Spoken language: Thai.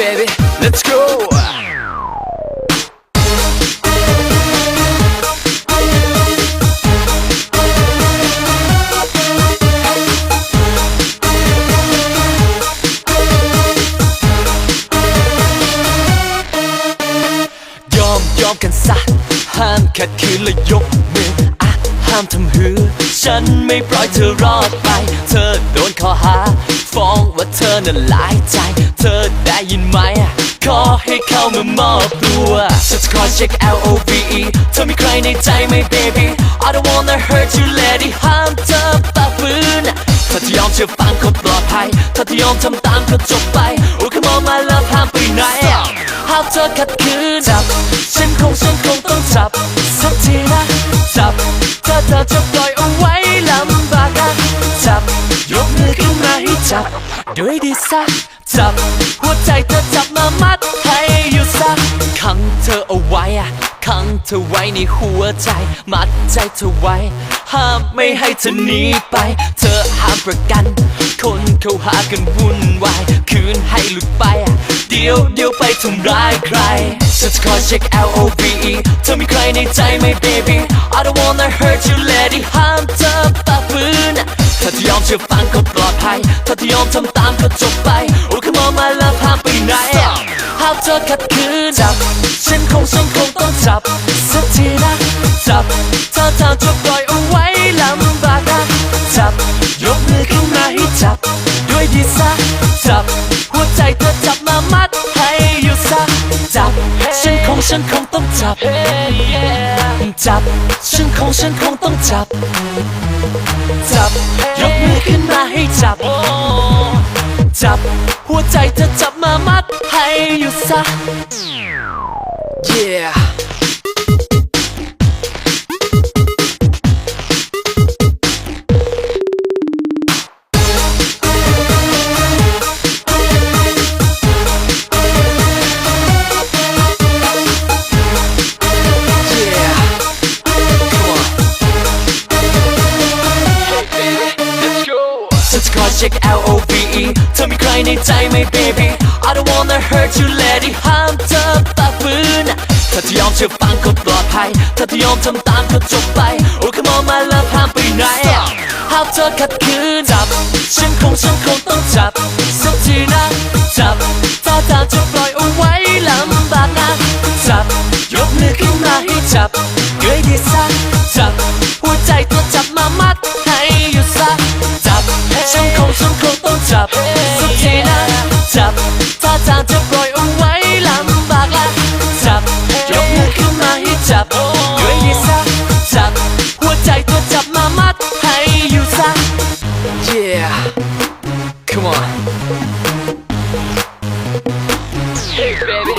Baby let's go ยอมยอมกันซะห้ามขัดขืนและยกมืออะห้ามทำหือ ฉันไม่ปล่อยเธอรอดไป เธอโดนข้อหาฟ้อง น่ะหลายใจ เธอได้ยินไหมขอให้เข้ามามอบตัวฉันจะคอยเช็ค L O V E เธอมีใครในใจไหม baby I don't wanna hurt you lady ห้ามเธอปะปืนถ้าที่ยอมเชื่อฟังก็ปลอดภัย ถ้าที่ยอมทำตามก็จบไป โอ้ come on my love ห้ามไปไหนหากเธอขัดขืนจับ ฉันคงฉันคงต้องจับ สักทีนะ จับถ้าเธอจะ ด้วยดีสักจับ หัวใจเธอจับมามัดให้อยู่สักขังเธอเอาไว้อะขังเธอไว้ในหัวใจ มัดใจเธอไว้ ห้ามไม่ให้เธอหนีไป เธอห้ามประกัน คนเขาหากันวุ่นวาย คืนให้หลุดไปอะเดี๋ยวเดี๋ยวไปทำร้ายใครฉันจะคอยเช็ค L O V E เธอมีใครในใจไหม baby I don't wanna hurt you lady ห้ามาที่ยอมเชื่อฟังก็ปลอดภัย ถ้าที่ยอมทำตามก็จบไป โอ้ come on my love ห้ามไปไหนหากเธอขัดขืนจับ ฉันคงฉันคงต้องจับ สักทีนะจับถ้าเธอจะปล่อยเอาไว้ลำบากนะจับ ยกมือขึ้นมาให้จับ ด้วยดีซะจับ หัวใจเธอจับมามัดให้อยู่ซะจับ ฉันคงฉันคงต้องจับ จับ ฉันคงฉันคงต้องจับ จับย ขึ้นมาให้จับ จับหัวใจเธอจับมามัดให้อยู่ซะ Yeah เช็ค L O V E เธอมีใครในใจไหม baby I don't wanna hurt you lady ห้ามเธอปะปืนถ้าที่ยอมเชื่อฟังก็ปลอดภัย ถ้าที่ยอมทำตามก็จบไป โอ้ come on my love ห้ามไปไหนหากเธอขัดขืนจับ ฉันคงฉันคงต้องจับ สักทีนะจับถ้าเธอจะปล่อยเอาไว้ลำบากนะจับ ยกมือขึ้นมาให้จับเกยดีซะจับ หัวใจเธอจับ baby.